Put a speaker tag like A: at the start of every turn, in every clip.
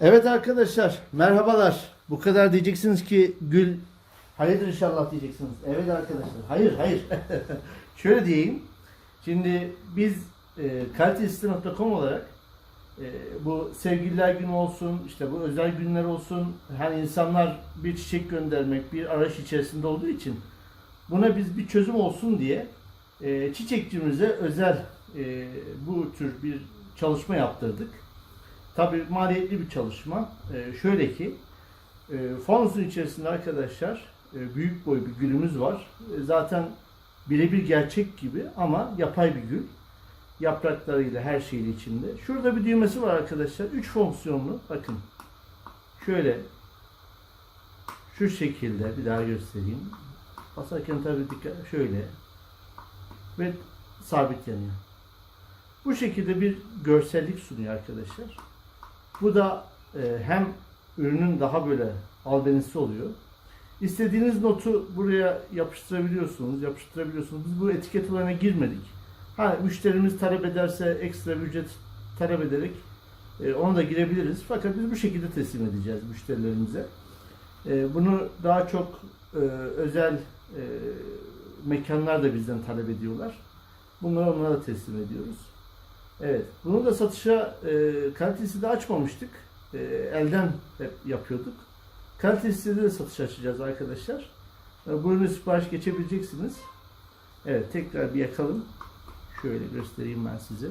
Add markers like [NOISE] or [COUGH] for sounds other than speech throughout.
A: Evet arkadaşlar merhabalar. Bu kadar diyeceksiniz ki Gül hayırdır inşallah diyeceksiniz. Evet arkadaşlar hayır hayır. [LAUGHS] Şöyle diyeyim. Şimdi biz e, kalitesite.com olarak e, bu sevgililer günü olsun, işte bu özel günler olsun, hani insanlar bir çiçek göndermek, bir araç içerisinde olduğu için buna biz bir çözüm olsun diye e, çiçekçimize özel e, bu tür bir çalışma yaptırdık. Tabii maliyetli bir çalışma. E, şöyle ki, e, fanusun içerisinde arkadaşlar e, büyük boy bir gülümüz var. E, zaten birebir gerçek gibi ama yapay bir gül. Yapraklarıyla her şeyle içinde. Şurada bir düğmesi var arkadaşlar. Üç fonksiyonlu. Bakın. Şöyle. Şu şekilde bir daha göstereyim. Basarken tabii dikkat şöyle. Ve sabit yanıyor. Bu şekilde bir görsellik sunuyor arkadaşlar. Bu da e, hem ürünün daha böyle albenisi oluyor. İstediğiniz notu buraya yapıştırabiliyorsunuz, yapıştırabiliyorsunuz. Biz bu etiket olayına girmedik. Ha müşterimiz talep ederse ekstra ücret talep ederek e, onu da girebiliriz. Fakat biz bu şekilde teslim edeceğiz müşterilerimize. E, bunu daha çok e, özel e, mekanlar da bizden talep ediyorlar. Bunları onlara da teslim ediyoruz. Evet. Bunu da satışa e, kalitesi de açmamıştık. E, elden hep yapıyorduk. Kalitesi de satış açacağız arkadaşlar. E, bu sipariş geçebileceksiniz. Evet. Tekrar bir yakalım. Şöyle göstereyim ben size.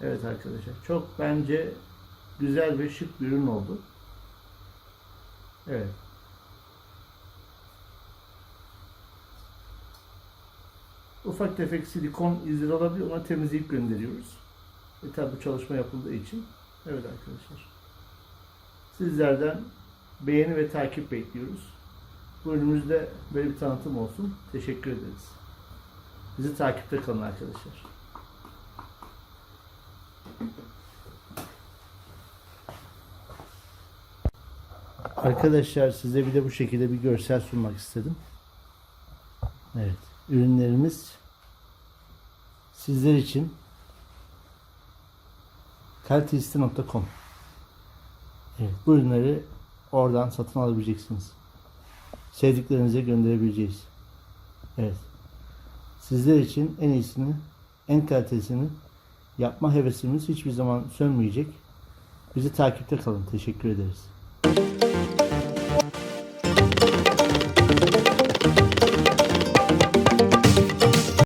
A: Evet arkadaşlar. Çok bence güzel ve şık bir ürün oldu. Evet. Ufak tefek silikon izleri olabiliyor. Onu temizleyip gönderiyoruz. E tabi bu çalışma yapıldığı için. Evet arkadaşlar. Sizlerden beğeni ve takip bekliyoruz. Bu ürünümüzde böyle bir tanıtım olsun. Teşekkür ederiz. Bizi takipte kalın arkadaşlar. Arkadaşlar size bir de bu şekilde bir görsel sunmak istedim. Evet. Ürünlerimiz sizler için kaliteisti.com Evet, bu ürünleri oradan satın alabileceksiniz. Sevdiklerinize gönderebileceğiz. Evet. Sizler için en iyisini, en kalitesini yapma hevesimiz hiçbir zaman sönmeyecek. Bizi takipte kalın. Teşekkür ederiz.